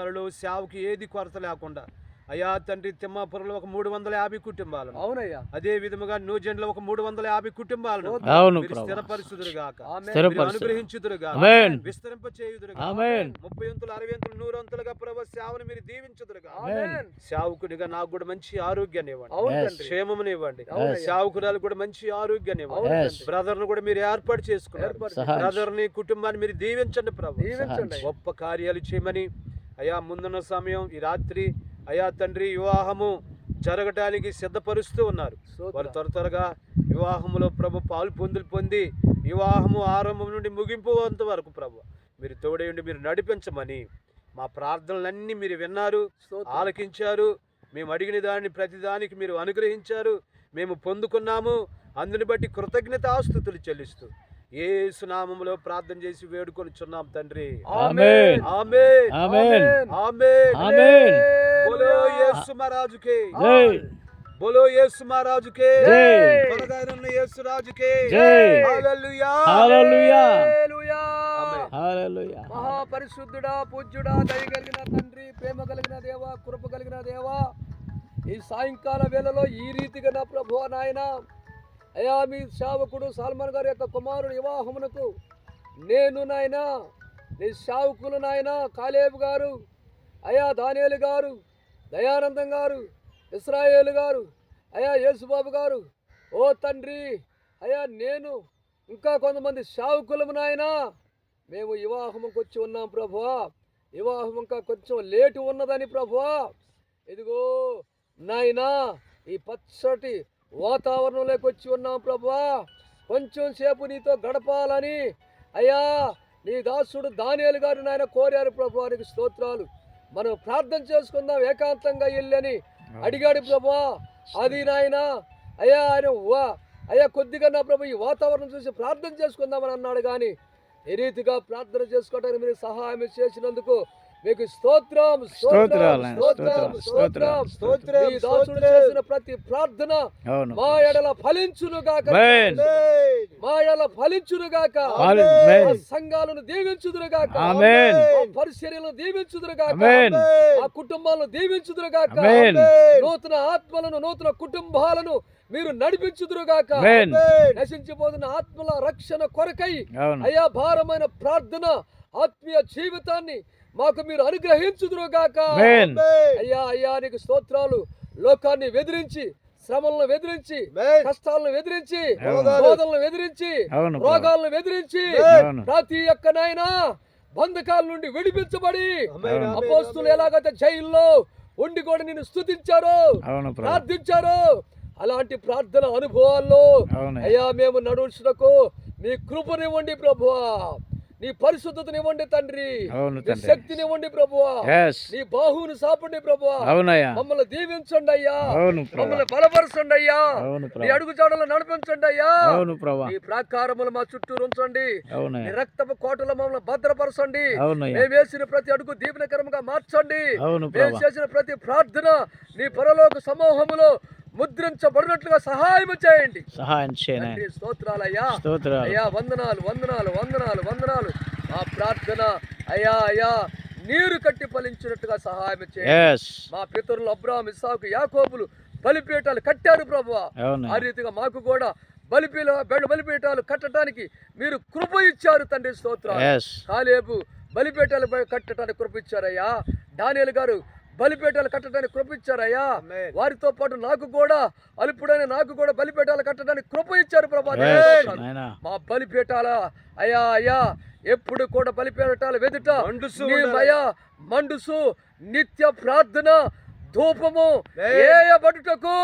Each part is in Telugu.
వాళ్ళు సేవకి ఏది కొరత లేకుండా. అయా తండ్రి తిమ్మాపురంలో ఒక మూడు వందల యాభై కుటుంబాలు. అవునయ్యా. అదే విధముగా న్యూజెండ్లో ఒక మూడు వందల యాభై ఆమేన్. విస్తరింప. ముప్పై అంతులు అరవై అంతులు ప్రభు సేవను మీరు. సేవకుడిగా నాకు కూడా మంచి ఆరోగ్యాన్ని ఇవ్వండి. క్షేమముని ఇవ్వండి. సేవకురాలు కూడా మంచి ఆరోగ్యాన్ని ఇవ్వండి. బ్రదర్ను కూడా మీరు ఏర్పాటు చేసుకున్నారు. బ్రదర్ని కుటుంబాన్ని మీరు దీవించండి ప్రభు. దీవించండి. అయ్యా. గొప్ప కార్యాలు చేయమని అయా ముందున్న సమయం ఈ రాత్రి అయా తండ్రి వివాహము జరగటానికి సిద్ధపరుస్తూ ఉన్నారు. వారు త్వర త్వరగా వివాహములో ప్రభు పాలు పొందులు పొంది వివాహము ఆరంభం నుండి ముగింపు అంత వరకు ప్రభు మీరు తోడేయండి మీరు నడిపించమని మా ప్రార్థనలన్నీ మీరు విన్నారు. ఆలకించారు మేము అడిగిన దాన్ని ప్రతిదానికి మీరు అనుగ్రహించారు మేము పొందుకున్నాము అందుని బట్టి కృతజ్ఞతాస్తుతులు చెల్లిస్తూ ఏ సునామములో ప్రార్థన చేసి వేడుకొనిచున్నాం తండ్రి. ఆమేన్. ఆమేన్. ఆమేన్. ఆమేన్. ఆమేన్. బోలో యేసు మహారాజుకే. జై. బోలో యేసు మహారాజుకే. జై. త్వరగానున్న యేసు రాజుకే. జై. హల్లెలూయా. హల్లెలూయా. హల్లెలూయా. హల్లెలూయా. మహాపరిశుద్ధుడా పూజ్యుడా దయ కలిగిన తండ్రి ప్రేమ కలిగిన దేవ కృప కలిగిన దేవా ఈ సాయంకాల వేళలో ఈ రీతిగా నా ప్రభు నాయన అయా మీ శావకుడు సల్మాన్ గారి యొక్క కుమారుడు వివాహమునకు నేను నాయన నీ శావకులు నాయన కాలేబు గారు అయా దానేలు గారు దయానందం గారు ఇస్రాయేలు గారు అయా యేసుబాబు గారు ఓ తండ్రి అయా నేను ఇంకా కొంతమంది శావకులము నాయనా. మేము వివాహముకు వచ్చి ఉన్నాం ప్రభువా. వివాహం ఇంకా కొంచెం లేటు ఉన్నదని ప్రభువా. ఇదిగో నాయనా ఈ పచ్చటి వాతావరణంలోకి వచ్చి ఉన్నాం ప్రభువా కొంచెం సేపు నీతో గడపాలని. అయ్యా నీ దాసుడు దానియేలు గారు నాయన కోరారు ప్రభువానికి స్తోత్రాలు. మనం ప్రార్థన చేసుకుందాం ఏకాంతంగా వెళ్ళని. అడిగాడు ప్రభువా అది నాయన. అయ్యా ఆయన వా అయ్యా కొద్దిగా నా ప్రభు ఈ వాతావరణం చూసి ప్రార్థన చేసుకుందామని అన్నాడు కానీ ఈ రీతిగా ప్రార్థన చేసుకోవడానికి మీరు సహాయం చేసినందుకు మీకు స్తోత్రం స్తోత్రం స్తోత్రం స్తోత్రం, స్తోత్రం మీ దాసుడు. చేసిన ప్రతి ప్రార్థన మా ఎడల ఫలించును గాక ఆమేన్. మా ఎడల ఫలించును గాక సంఘాలను దీవించుదురు గాక ఆమేన్. పరిచర్యలను దీవించుదురు గాక ఆమేన్. మా కుటుంబాలను దీవించుదురు గాక ఆమేన్. నూతన ఆత్మలను నూతన కుటుంబాలను మీరు నడిపించుదురు గాక ఆమేన్. నశించిపోతున్న ఆత్మల రక్షణ కొరకై అయ్యా భారమైన ప్రార్థన ఆత్మీయ జీవితాన్ని మాకు మీరు అనుగ్రహించుదురు గాక ఆమేన్. అయ్యా అయ్యా నీకు స్తోత్రాలు లోకాన్ని వెదిరించి శ్రమలను వెదిరించి ఆమేన్. కష్టాలను వెదిరించి. శోధనలను వెదిరించి. రోగాలను వెదిరించి ప్రతి ఒక్కనైనా బంధకాల నుండి విడిపించబడి అపోస్తులు. ఎలాగైతే జైల్లో ఉండి కూడా నిన్ను స్తుతించారు అవును ప్రభు ప్రార్థించారు అలాంటి ప్రార్థన అనుభవాల్లో అయ్యా మేము నడుచుటకు మీ కృపనివ్వండి ప్రభువా నీ పరిశుద్ధతనివ్వండి తండ్రి. శక్తినివ్వండి ప్రభువా. నీ బాహువుని సాపండి ప్రభువా. అవునయ్యా. మమ్మల్ని దీవించండి అయ్యా. మమ్మల్ని బలపరచండి అయ్యా. నీ ప్రభు. అడుగుజాడలు నడిపించండి అయ్యా. అవును ప్రభు. నీ ప్రాకారములు మా చుట్టూరు ఉంచండి. నీ రక్తపు కోటలో మమ్మల్ని భద్రపరచండి. మేము వేసిన ప్రతి అడుగు దీవెనకరంగా మార్చండి. మేము చేసిన ప్రతి ప్రార్థన నీ పరలోక సమూహములో ముద్రించబడినట్లుగా సహాయం చేయండి. సహాయం చేయనా తండ్రి స్తోత్రాలయ్యా. స్తోత్రాలు. అయ్యా వందనాలు వందనాలు వందనాలు వందనాలు. మా ప్రార్థన అయ్యా అయ్యా నీరు కట్టి ఫలించినట్టుగా సహాయం చేయండి. మా పితరులు అబ్రాహం ఇస్సాకు యాకోబులు బలిపీఠాలు కట్టారు ప్రభువా. అవును. ఆ రీతిగా మాకు కూడా బలిపీల బలిపీఠాలు కట్టడానికి మీరు కృప ఇచ్చారు తండ్రి స్తోత్రాలు. ఎస్ కాలేబు బలిపీఠాలు బ- కట్టడానికి కృప ఇచ్చారయ్యా. డానియల్ గారు బలిపీఠాలు కట్టడానికి కృప ఇచ్చారయ్యా. వారితో పాటు నాకు కూడా అల్పుడైన నాకు కూడా బలిపీఠాలు కట్టడానికి కృప ఇచ్చారు ప్రభా మా బలిపీఠాల అయ్యా అయ్యా ఎప్పుడు కూడా బలిపీఠాలు వెదుట. భయ మండుసు నిత్య ప్రార్థన ధూపము. ఏయబడుటకు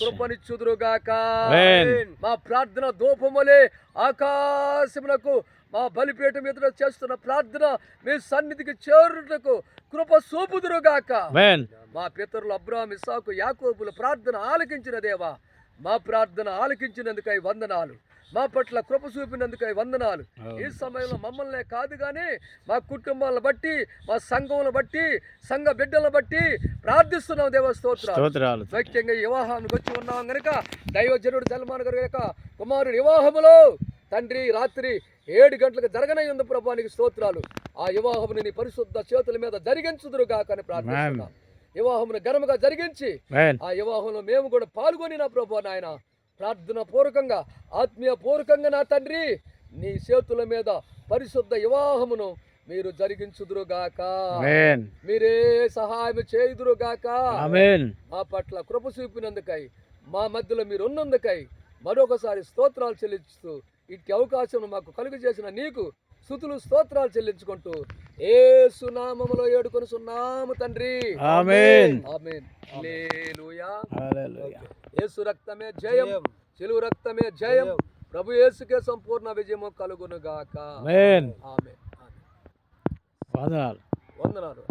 కృపనిచ్చుదురుగాక ఆమేన్. మా ప్రార్థన ధూపములే ఆకాశమునకు మా బలిపీఠం ఎదుట చేస్తున్న ప్రార్థన మీ సన్నిధికి చేరుటకు కృప చూపుదురుగాక మెన్ మా పితరులు అబ్రాహం ఇస్సాకు యాకోబుల ప్రార్థన ఆలకించిన దేవా మా ప్రార్థన ఆలకించినందుకై వందనాలు. మా పట్ల కృప చూపినందుకై వందనాలు. ఈ సమయంలో మమ్మల్నే కాదు కానీ మా కుటుంబాలను బట్టి మా సంఘములను బట్టి సంఘ బిడ్డలను బట్టి ప్రార్థిస్తున్నాం దేవ స్తోత్రాలు. ముఖ్యంగా వివాహానికి వచ్చి ఉన్నాం గనుక దైవజనుడు సల్మాన్ గారి యొక్క కుమారుడు వివాహములో తండ్రి రాత్రి ఏడు గంటలకు జరగనై ఉంది ప్రభానికి స్తోత్రాలు. ఆ వివాహముని నీ పరిశుద్ధ చేతుల మీద జరిగించుదురు గాకని ప్రార్థిస్తున్నాం. వివాహమును ఘనముగా జరిగించి ఆ వివాహంలో మేము కూడా పాల్గొని నా ప్రభు నాయన ప్రార్థన పూర్వకంగా ఆత్మీయ పూర్వకంగా నా తండ్రి నీ చేతుల మీద పరిశుద్ధ వివాహమును మీరు జరిగించుదురుగాక. మీరే సహాయం చేయుదురుగాక. మా పట్ల కృప చూపినందుకై మా మధ్యలో మీరు ఉన్నందుకై మరొకసారి స్తోత్రాలు చెల్లిస్తూ ఇట్టి అవకాశం మాకు కలుగు చేసిన నీకు స్థుతులు స్తోత్రాలు చెల్లించుకుంటూ ఏ సునామములో ఏడుకొని సున్నాము తండ్రి. ఆమేన్. ఆమేన్. హల్లెలూయా. హల్లెలూయా. యేసు రక్తమే జయం. చెలువు రక్తమే జయం. ప్రభు యేసుకే సంపూర్ణ విజయము కలుగును గాక వందనాలు. వందనాలు.